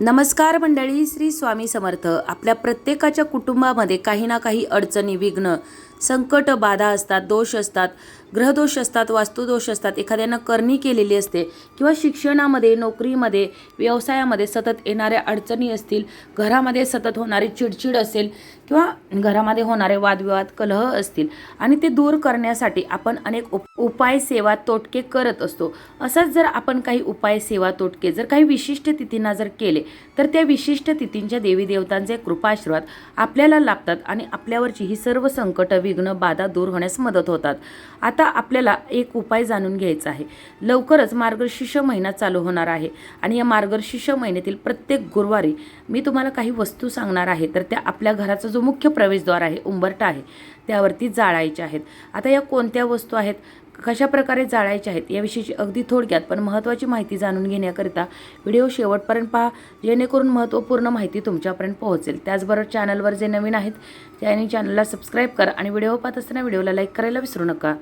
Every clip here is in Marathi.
नमस्कार मंडळी श्री स्वामी समर्थ. आपल्या प्रत्येकाच्या कुटुंबामध्ये काही ना काही अडचणी विघ्न संकट बाधा असतात दोष असतात ग्रहदोष असतात वास्तुदोष असतात. एखाद्यानं करणी केलेली असते किंवा शिक्षणामध्ये नोकरीमध्ये व्यवसायामध्ये सतत येणाऱ्या अडचणी असतील घरामध्ये सतत होणारी चिडचिड असेल किंवा घरामध्ये होणारे वादविवाद कलह असतील आणि ते दूर करण्यासाठी आपण अनेक उप उपाय सेवा तोटके करत असतो. असंच जर आपण काही उपाय सेवा तोटके जर काही विशिष्ट तिथींना जर केले तर त्या विशिष्ट तिथींच्या देवी देवतांचे कृपाशीर्वाद आपल्याला लाभतात आणि आपल्यावरची ही सर्व संकट विघ्न बाधा दूर होण्यास मदत होतात. आता आपल्याला एक उपाय जाणून घ्यायचा आहे. लवकरच मार्गशीर्ष महिना चालू होणार आहे आणि या मार्गशीर्ष महिन्यातील प्रत्येक गुरुवारी मी तुम्हाला काही वस्तू सांगणार आहे. तर त्या आपल्या घराचा जो मुख्य प्रवेशद्वार आहे उंबरटा आहे त्यावरती जाळायच्या आहेत. आता या कोणत्या वस्तू आहेत? कशा प्रकारे जाळायचे आहेत याविषयीची अगदी थोडक्यात पण महत्त्वाची माहिती जाणून घेण्याकरिता व्हिडिओ शेवटपर्यंत पहा जेणेकरून महत्त्वपूर्ण माहिती तुमच्यापर्यंत पोहोचेल. त्याचबरोबर चॅनलवर जे नवीन आहेत त्यांनी चॅनलला सबस्क्राईब करा आणि व्हिडिओ पाहत असताना व्हिडिओला लाईक करायला विसरू नका.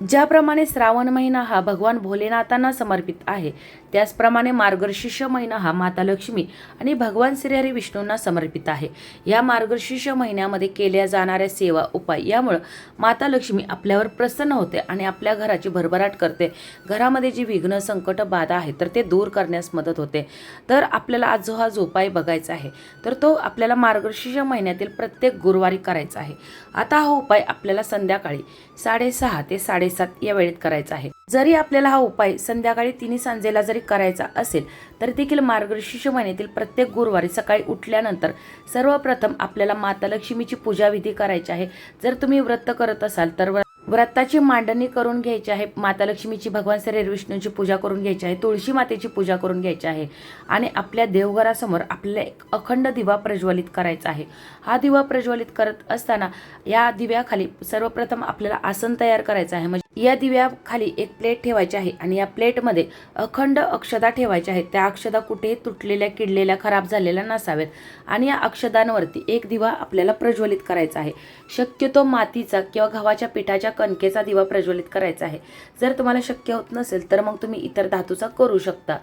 ज्याप्रमाणे श्रावण महिना हा भगवान भोलेनाथांना समर्पित आहे त्याचप्रमाणे मार्गशीर्ष महिना हा माता लक्ष्मी आणि भगवान श्रीहरी विष्णूंना समर्पित आहे. या मार्गशीर्ष महिन्यामध्ये केल्या जाणाऱ्या सेवा उपाय यामुळं माता लक्ष्मी आपल्यावर प्रसन्न होते आणि आपल्या घराची भरभराट करते. घरामध्ये जी विघ्न संकट बाधा आहे तर ते दूर करण्यास मदत होते. तर आपल्याला आज जो हा जो उपाय बघायचा आहे तर तो आपल्याला मार्गशीर्ष महिन्यातील प्रत्येक गुरुवारी करायचा आहे. आता हा उपाय आपल्याला संध्याकाळी साडेसहा ते साडे साडेसात या वेळेत करायचा आहे. जरी आपल्याला हा उपाय संध्याकाळी तिन्ही सांजेला जरी करायचा असेल तर देखील मार्गशीर्ष महिन्यातील प्रत्येक गुरुवारी सकाळी उठल्यानंतर सर्वप्रथम आपल्याला माता लक्ष्मीची पूजाविधी करायची आहे. जर तुम्ही व्रत करत असाल तर व्रताची मांडणी करून घ्यायची आहे. माता लक्ष्मीची भगवान श्री विष्णूची पूजा करून घ्यायची आहे. तुळशी मातेची पूजा करून घ्यायची आहे. आणि आपल्या देवघरासमोर आपल्याला एक अखंड दिवा प्रज्वलित करायचा आहे. हा दिवा प्रज्वलित करत असताना या दिव्याखाली सर्वप्रथम आपल्याला आसन तयार करायचं आहे. म्हणजे या दिव्याखाली एक प्लेट ठेवायची आहे आणि या प्लेटमध्ये अखंड अक्षदा ठेवायच्या आहेत त्या अक्षदा कुठेही तुटलेल्या किडलेल्या खराब झालेल्या नसाव्यात. आणि या अक्षदांवरती एक दिवा आपल्याला प्रज्वलित करायचा आहे. शक्यतो मातीचा किंवा गव्हाच्या पिठाच्या कणकेचा दिवा प्रज्वलित करायचा आहे. जर तुम्हाला शक्य होत नसेल तर मग तुम्ही इतर धातूचा करू शकता.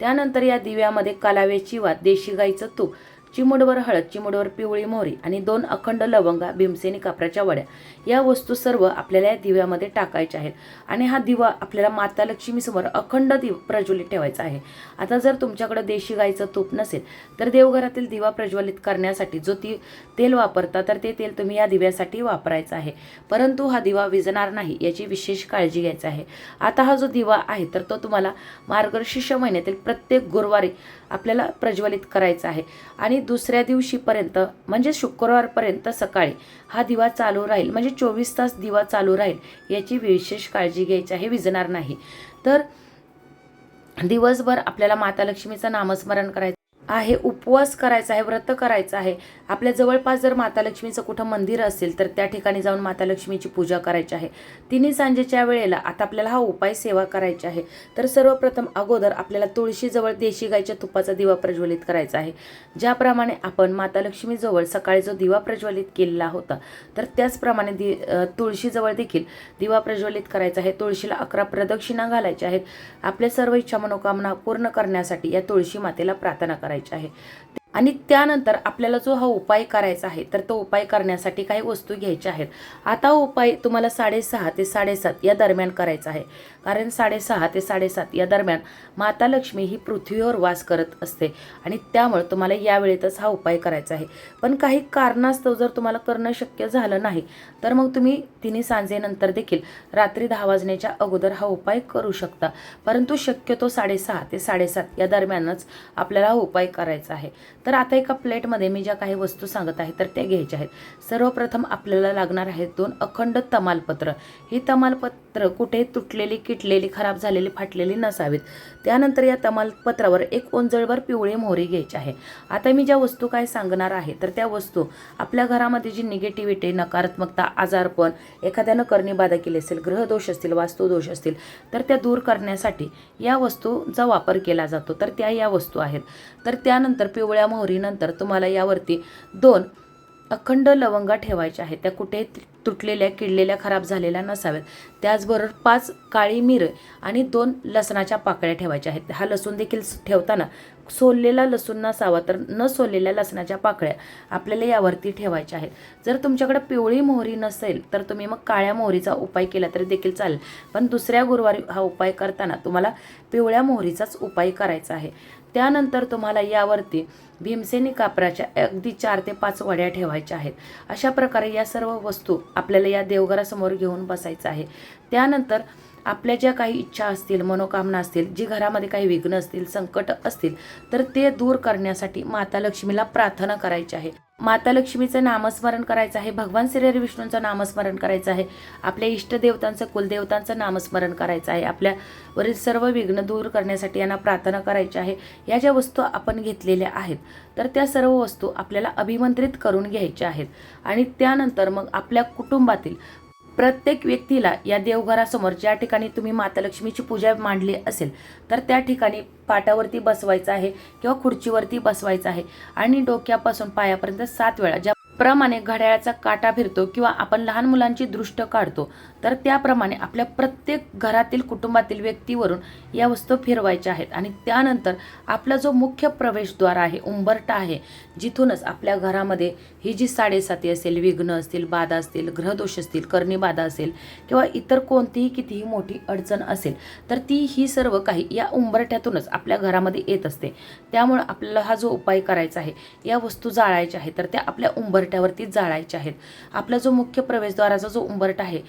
त्यानंतर या दिव्यामध्ये कालाव्याची वा देशी गाईचं तूप चिमुडवर हळद चिमुडवर पिवळी मोहरी आणि दोन अखंड लवंगा भीमसेनी कापराच्या वड्या. या वस्तू सर्व आपल्याला या दिव्यामध्ये टाकायच्या आहेत. आणि हा दिवा आपल्याला माता लक्ष्मीसमोर अखंड दिव प्रज्वलित ठेवायचा आहे. आता जर तुमच्याकडे देशी गाईचं तूप नसेल तर देवघरातील दिवा प्रज्वलित करण्यासाठी जो ती तेल वापरता तर ते तेल तुम्ही या दिव्यासाठी वापरायचं आहे. परंतु हा दिवा विजणार नाही याची विशेष काळजी घ्यायची आहे. आता हा जो दिवा आहे तर तो तुम्हाला मार्गशीर्ष महिन्यातील प्रत्येक गुरुवारी आपल्याला प्रज्वलित करायचा आहे. आणि दुसऱ्या दिवशीपर्यंत म्हणजे शुक्रवारपर्यंत सकाळी हा दिवा चालू राहील म्हणजे चोवीस तास दिवा चालू राहील याची विशेष काळजी घ्यायची आहे विजणार नाही. तर दिवसभर आपल्याला माता लक्ष्मीचं नामस्मरण करायचं आहे उपवास करायचा आहे व्रत करायचं आहे. आपल्या जवळपास जर माता लक्ष्मीचं कुठं मंदिर असेल तर त्या ठिकाणी जाऊन माता लक्ष्मीची पूजा करायची आहे. तिन्ही सांजेच्या वेळेला आता आपल्याला हा उपाय सेवा करायची आहे. तर सर्वप्रथम अगोदर आपल्याला तुळशीजवळ देशी गायच्या तुपाचा दिवा प्रज्वलित करायचा आहे. ज्याप्रमाणे आपण माता लक्ष्मीजवळ सकाळी जो दिवा प्रज्वलित केलेला होता तर त्याचप्रमाणे दि तुळशीजवळ देखील दिवा प्रज्वलित करायचा आहे. तुळशीला अकरा प्रदक्षिणा घालायच्या आहेत. आपल्या सर्व इच्छा मनोकामना पूर्ण करण्यासाठी या तुळशी मातेला प्रार्थना करायची करायची आहे. आणि त्यानंतर आपल्याला जो हा उपाय करायचा आहे तर तो उपाय करण्यासाठी काही वस्तू घ्यायच्या आहेत. आता उपाय तुम्हाला साडेसहा ते साडेसात या दरम्यान करायचा आहे. कारण साडेसहा ते साडेसात या दरम्यान माता लक्ष्मी ही पृथ्वीवर वास करत असते आणि त्यामुळे तुम्हाला यावेळेतच हा उपाय करायचा आहे. पण काही कारणास्तव जर तुम्हाला करणं शक्य झालं नाही तर मग तुम्ही तिन्ही सांजेनंतर देखील रात्री दहा वाजण्याच्या अगोदर हा उपाय करू शकता. परंतु शक्यतो साडेसहा ते साडेसात या दरम्यानच आपल्याला हा उपाय करायचा आहे. तर आता एका प्लेटमध्ये मी ज्या काही वस्तू सांगत आहे तर त्या घ्यायच्या आहेत. सर्वप्रथम आपल्याला लागणार आहेत दोन अखंड तमालपत्र. ही तमालपत्र कुठे तुटलेली किटलेली खराब झालेली फाटलेली नसावीत. त्यानंतर या तमालपत्रावर एक ओंजळभर पिवळी मोहरी घ्यायची आहे. आता मी ज्या वस्तू काय सांगणार आहे तर त्या वस्तू आपल्या घरामध्ये जी निगेटिव्हिटी नकारात्मकता आजारपण एखाद्यानं कर्णीबाधा केली असेल ग्रहदोष असतील वास्तुदोष असतील तर त्या दूर करण्यासाठी या वस्तूचा वापर केला जातो. तर त्या या वस्तू आहेत. तर त्यानंतर पिवळ्या मोहरीनंतर तुम्हाला यावरती दोन अखंड लवंगा ठेवायच्या आहेत. त्या कुठे तुटलेल्या किडलेल्या खराब झालेल्या नसाव्यात. त्याचबरोबर पाच काळी मिर आणि दोन लसणाच्या पाकळ्या ठेवायच्या आहेत. हा लसूण देखील ठेवताना सोललेला लसूण नसावा तर न सोललेल्या लसणाच्या पाकळ्या आपल्याला यावरती ठेवायच्या आहेत. जर तुमच्याकडे पिवळी मोहरी नसेल तर तुम्ही मग काळ्या मोहरीचा उपाय केला तरी देखील चालेल. पण दुसऱ्या गुरुवारी हा उपाय करताना तुम्हाला पिवळ्या मोहरीचाच उपाय करायचा आहे. त्यानंतर तुम्हाला यावरती भीमसेनी कापराच्या अगदी चार ते पाच वड्या ठेवायच्या आहेत. अशा प्रकारे या सर्व वस्तू आपल्याला या देवघरासमोर घेऊन बसायचं आहे. त्यानंतर आपल्या ज्या काही इच्छा असतील मनोकामना असतील जी घरामध्ये काही विघ्न असतील संकट असतील तर ते दूर करण्यासाठी माता लक्ष्मीला प्रार्थना करायची आहे. माता लक्ष्मीचं नामस्मरण करायचं आहे भगवान श्री विष्णूंचं नामस्मरण करायचं आहे आपल्या इष्टदेवतांचं कुलदेवतांचं नामस्मरण करायचं आहे आपल्यावरील सर्व विघ्न दूर करण्यासाठी यांना प्रार्थना करायची आहे या ज्या वस्तू आपण घेतलेल्या आहेत तर त्या सर्व वस्तू आपल्याला अभिमंत्रित करून घ्यायच्या आहेत. आणि त्यानंतर मग आपल्या कुटुंबातील प्रत्येक व्यक्तीला या देवघरासमोर ज्या ठिकाणी तुम्ही माता लक्ष्मीची पूजा मांडली असेल तर त्या ठिकाणी पाटावरती बसवायचं आहे किंवा खुर्चीवरती बसवायचं आहे आणि डोक्यापासून पायापर्यंत सात वेळा ज्या प्रमाणे घड्याळाचा काटा फिरतो किंवा आपण लहान मुलांची दृष्ट काढतो तर त्याप्रमाणे आपल्या प्रत्येक घरातील कुटुंबातील व्यक्तीवरून या वस्तू फिरवायच्या आहेत. आणि त्यानंतर आपला जो मुख्य प्रवेशद्वार आहे उंबरटा आहे जिथूनच आपल्या घरामध्ये ही जी साडेसाती असेल विघ्न असतील बाधा असतील ग्रहदोष असतील करणी बाधा असेल किंवा इतर कोणतीही कितीही मोठी अडचण असेल तर ती ही सर्व काही या उंबरठ्यातूनच आपल्या घरामध्ये येत असते. त्यामुळं आपल्याला हा जो उपाय करायचा आहे या वस्तू जाळायच्या आहेत तर त्या आपल्या उंबरठ्यावरती जाळायच्या आहेत. आपला जो मुख्य प्रवेशद्वाराचा जो उंबरटा आहे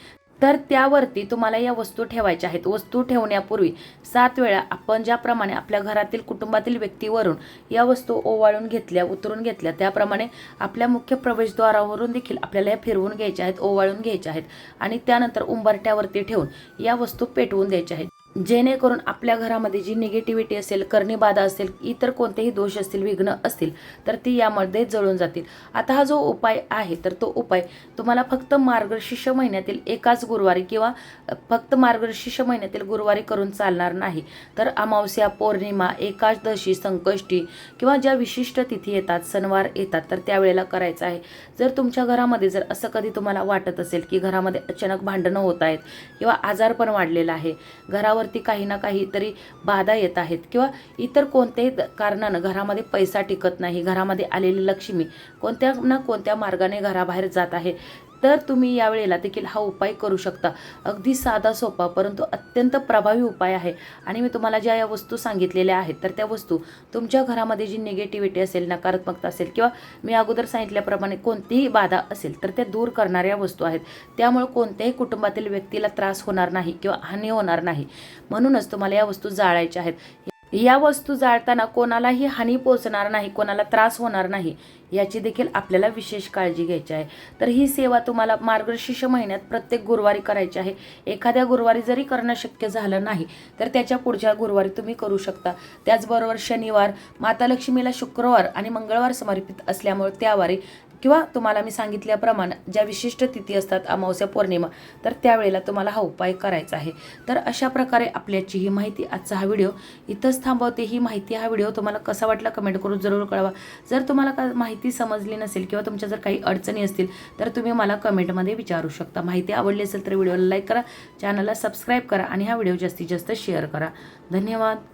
तर त्यावरती तुम्हाला या वस्तू ठेवायच्या आहेत. वस्तू ठेवण्यापूर्वी सात वेळा आपण ज्याप्रमाणे आपल्या घरातील कुटुंबातील व्यक्तीवरून या वस्तू ओवाळून घेतल्या उतरून घेतल्या त्याप्रमाणे आपल्या मुख्य प्रवेशद्वारावरून देखील आपल्याला या फिरवून घ्यायच्या आहेत ओवाळून घ्यायच्या आहेत आणि त्यानंतर उंबरट्यावरती ठेवून या वस्तू पेटवून द्यायच्या आहेत. जेणेकरून आपल्या घरामध्ये जी निगेटिव्हिटी असेल कर्णीबाधा असेल इतर कोणतेही दोष असतील विघ्न असतील तर ती यामध्ये जळून जातील. आता हा जो उपाय आहे तर तो उपाय तुम्हाला फक्त मार्गशीर्ष महिन्यातील एकाच गुरुवारी किंवा फक्त मार्गशीर्ष महिन्यातील गुरुवारी करून चालणार नाही. तर अमावस्या पौर्णिमा एकादशी संकष्टी किंवा ज्या विशिष्ट तिथी येतात सणवार येतात तर त्यावेळेला करायचं आहे. जर तुमच्या घरामध्ये जर असं कधी तुम्हाला वाटत असेल की घरामध्ये अचानक भांडणं होत आहेत किंवा आजार पण वाढलेला आहे घरावर घरावरती काही ना काहीतरी बाधा येत आहेत किंवा इतर कोणत्याही कारणानं घरामध्ये पैसा टिकत नाही घरामध्ये आलेली लक्ष्मी कोणत्या ना कोणत्या मार्गाने घराबाहेर जात आहे तर तुम्ही यावेळेला देखील हा उपाय करू शकता. अगदी साधा सोपा परंतु अत्यंत प्रभावी उपाय आहे. आणि मी तुम्हाला ज्या या वस्तू सांगितलेल्या आहेत तर त्या वस्तू तुमच्या घरामध्ये जी निगेटिव्हिटी असेल नकारात्मकता असेल किंवा मी अगोदर सांगितल्याप्रमाणे कोणतीही बाधा असेल तर त्या दूर करणाऱ्या वस्तू आहेत. त्यामुळे कोणत्याही कुटुंबातील व्यक्तीला त्रास होणार नाही किंवा हानी होणार नाही. म्हणूनच तुम्हाला या वस्तू जाळायच्या आहेत. या वस्तू जाळताना कोणालाही हानी पोचणार नाही कोणाला त्रास होणार नाही याची देखील आपल्याला विशेष काळजी घ्यायची आहे. तर ही सेवा तुम्हाला मार्गशीर्ष महिन्यात प्रत्येक गुरुवारी करायची आहे. एखाद्या गुरुवारी जरी करणं शक्य झालं नाही तर त्याच्या पुढच्या गुरुवारी तुम्ही करू शकता. त्याचबरोबर शनिवार माता लक्ष्मीला शुक्रवार आणि मंगळवार समर्पित असल्यामुळे त्यावारी किंवा तुम्हाला मी सांगितल्याप्रमाणे ज्या विशिष्ट तिथी असतात अमावस्या पौर्णिमा तर त्यावेळेला तुम्हाला हा उपाय करायचा आहे. तर अशा प्रकारे आपल्याची ही माहिती आजचा हा व्हिडिओ इथंच थांबवते. ही माहिती हा व्हिडिओ तुम्हाला कसा वाटला कमेंट करून जरूर कळवा. जर तुम्हाला का माहिती समजली नसेल किंवा तुमच्या जर काही अडचणी असतील तर तुम्ही मला कमेंटमध्ये विचारू शकता. माहिती आवडली असेल तर व्हिडिओला लाईक करा चॅनलला सबस्क्राईब करा आणि हा व्हिडिओ जास्तीत जास्त शेअर करा. धन्यवाद.